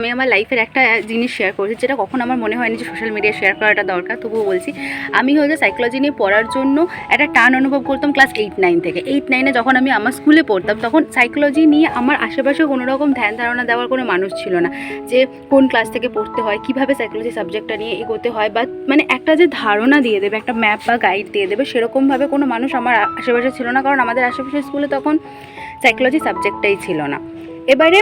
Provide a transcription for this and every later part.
আমি আমার লাইফের একটা জিনিস শেয়ার করেছি, যেটা কখন আমার মনে হয়নি যে সোশ্যাল মিডিয়া শেয়ার করাটা দরকার, তবুও বলছি। আমি হয়তো সাইকোলজি নিয়ে পড়ার জন্য একটা টান অনুভব করতাম ক্লাস এইট নাইন থেকে। এইট নাইনে যখন আমি আমার স্কুলে পড়তাম, তখন সাইকোলজি নিয়ে আমার আশেপাশে কোনো রকম ধ্যান ধারণা দেওয়ার কোনো মানুষ ছিল না, যে কোন ক্লাস থেকে পড়তে হয়, কীভাবে সাইকোলজি সাবজেক্টটা নিয়ে এগোতে হয়, বা মানে একটা যে ধারণা দিয়ে দেবে, একটা ম্যাপ বা গাইড দিয়ে দেবে, সেরকমভাবে কোনো মানুষ আমার আশেপাশে ছিল না, কারণ আমাদের আশেপাশের স্কুলে তখন সাইকোলজি সাবজেক্টটাই ছিল না। এবারে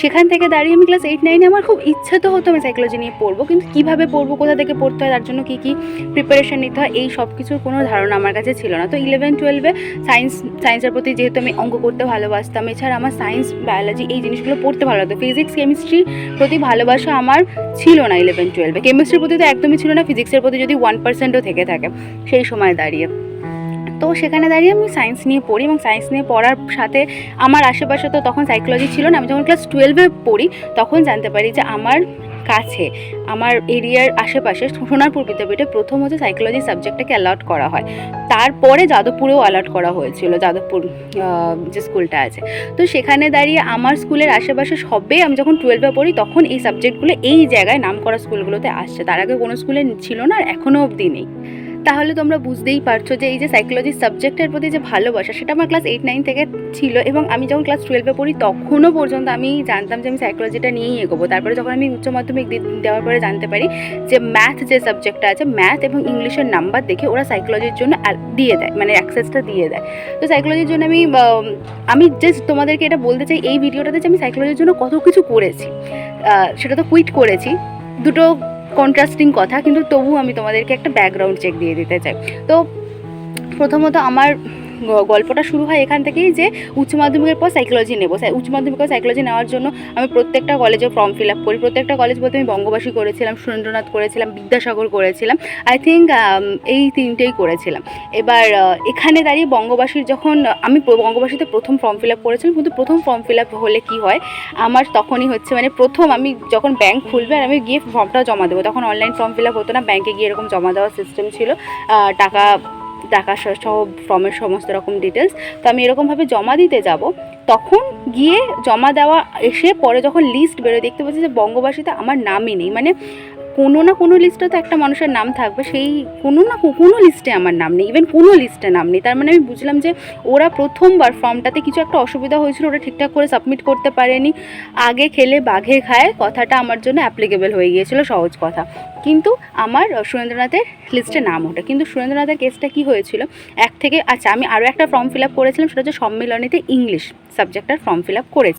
সেখান থেকে দাঁড়িয়ে আমি ক্লাস এইট নাইনে আমার খুব ইচ্ছা তো হতো আমি সাইকোলজি নিয়ে পড়ব, কিন্তু কীভাবে পড়ব, কোথা থেকে পড়তে হয়, তার জন্য কী কী প্রিপারেশন নিতে হয়, এই সব কিছুর কোনো ধারণা আমার কাছে ছিল না। তো ইলেভেন টুয়েলভে সায়েন্স সায়েন্সের প্রতি যেহেতু আমি অঙ্ক করতে ভালোবাসতাম, এছাড়া আমার সায়েন্স বায়োলজি এই জিনিসগুলো পড়তে ভালো লাগতো। ফিজিক্স কেমিস্ট্রি প্রতি ভালোবাসা আমার ছিল না ইলেভেন টুয়েলভে কেমিস্ট্রির প্রতি তো একদমই ছিল না ফিজিক্সের প্রতি যদি ওয়ান পার্সেন্টও থেকে থাকে সেই সময় দাঁড়িয়ে। তো সেখানে দাঁড়িয়ে আমি সায়েন্স নিয়ে পড়ি এবং সায়েন্স নিয়ে পড়ার সাথে আমার আশেপাশে তো তখন সাইকোলজি ছিল না। আমি যখন ক্লাস টুয়েলভে পড়ি, তখন জানতে পারি যে আমার কাছে, আমার এরিয়ার আশেপাশে সোনারপুর বিদ্যাপীঠে প্রথম হচ্ছে সাইকোলজি সাবজেক্টটাকে অ্যালাউট করা হয়। তারপরে যাদবপুরেও অ্যালাউট করা হয়েছিল, যাদবপুর যে স্কুলটা আছে। তো সেখানে দাঁড়িয়ে আমার স্কুলের আশেপাশে সবে আমি যখন টুয়েলভে পড়ি, তখন এই সাবজেক্টগুলো এই জায়গায় নাম করা স্কুলগুলোতে আসছে। তার আগে কোনো স্কুলে ছিল না আর এখনও অবধি নেই। তাহলে তোমরা বুঝতেই পারছ যে এই যে সাইকোলজি সাবজেক্টের প্রতি যে ভালোবাসা, সেটা আমার ক্লাস এইট নাইন থেকে ছিল এবং আমি যখন ক্লাস টুয়েলভে পড়ি, তখনও পর্যন্ত আমি জানতাম যে আমি সাইকোলজিটা নিয়েই এগোবো। তারপরে যখন আমি উচ্চ মাধ্যমিক দেওয়ার পরে জানতে পারি যে ম্যাথ যে সাবজেক্টটা আছে ম্যাথ এবং ইংলিশের নাম্বার দেখে ওরা সাইকোলজির জন্য দিয়ে দেয় মানে অ্যাক্সেসটা দিয়ে দেয়। তো সাইকোলজির জন্য আমি আমি জাস্ট তোমাদেরকে এটা বলতে চাই, এই ভিডিওটাতে যে আমি সাইকোলজির জন্য কত কিছু করেছি। সেটা তো কুইট করেছি। দুটো কন্ট্রাস্টিং কথা, কিন্তু তবু আমি তোমাদেরকে একটা ব্যাকগ্রাউন্ড চেক দিয়ে দিতে চাই। তো প্রথমত আমার গল্পটা শুরু হয় এখান থেকেই যে উচ্চ মাধ্যমিকের পর সাইকোলজি নেব। উচ্চ মাধ্যমিকের সাইকোলজি নেওয়ার জন্য আমি প্রত্যেকটা কলেজে ফর্ম ফিল আপ করি। প্রত্যেকটা কলেজ বলতে আমি বঙ্গবাসী করেছিলাম, সুরেন্দ্রনাথ করেছিলাম, বিদ্যাসাগর করেছিলাম আই থিঙ্ক এই তিনটেই করেছিলাম। এবার এখানে দাঁড়িয়ে বঙ্গবাসীর যখন, আমি বঙ্গবাসীতে প্রথম ফর্ম ফিল আপ করেছিলাম, কিন্তু প্রথম ফর্ম ফিল আপ হলে কি হয়, আমার তখনই হচ্ছে মানে প্রথম আমি যখন ব্যাংক খুলবে আর আমি গিয়ে ফর্মটা জমা দেবো। তখন অনলাইন ফর্ম ফিল আপ হতো না ব্যাংকে গিয়ে এরকম জমা দেওয়ার সিস্টেম ছিল। টাকা টাকা সহ ফর্মের সমস্ত রকম ডিটেলস তো আমি এরকমভাবে জমা দিতে যাব। তখন গিয়ে জমা দেওয়া এসে পরে যখন লিস্ট বেরোয়, দেখতে পাচ্ছি যে বঙ্গবাসীতে আমার নামই নেই। মানে কোনো না কোনো লিস্টে তো একটা মানুষের নাম থাকবে। সেই কোনো না কোনো লিস্টে আমার নাম নেই। ইভেন কোনো লিস্টে নাম নেই। তার মানে আমি বুঝলাম যে ওরা প্রথমবার ফর্মটাতে কিছু একটা অসুবিধা হয়েছিল, ওরা ঠিকঠাক করে সাবমিট করতে পারেনি। আগে খেলে বাঘে খায়, কথাটা আমার জন্য অ্যাপ্লিকেবল হয়ে গিয়েছিল, সহজ কথা। কিন্তু আমার সুরেন্দ্রনাথের লিস্টে নাম ওঠে। কিন্তু সুরেন্দ্রনাথের কেসটা কি হয়েছিল? এক থেকে আচ্ছা আমি আরও একটা ফর্ম ফিল আপ করেছিলাম, সেটা হচ্ছে সম্মিলনীতে ইংলিশ সাবজেক্টটার ফর্ম ফিল আপ করেছি।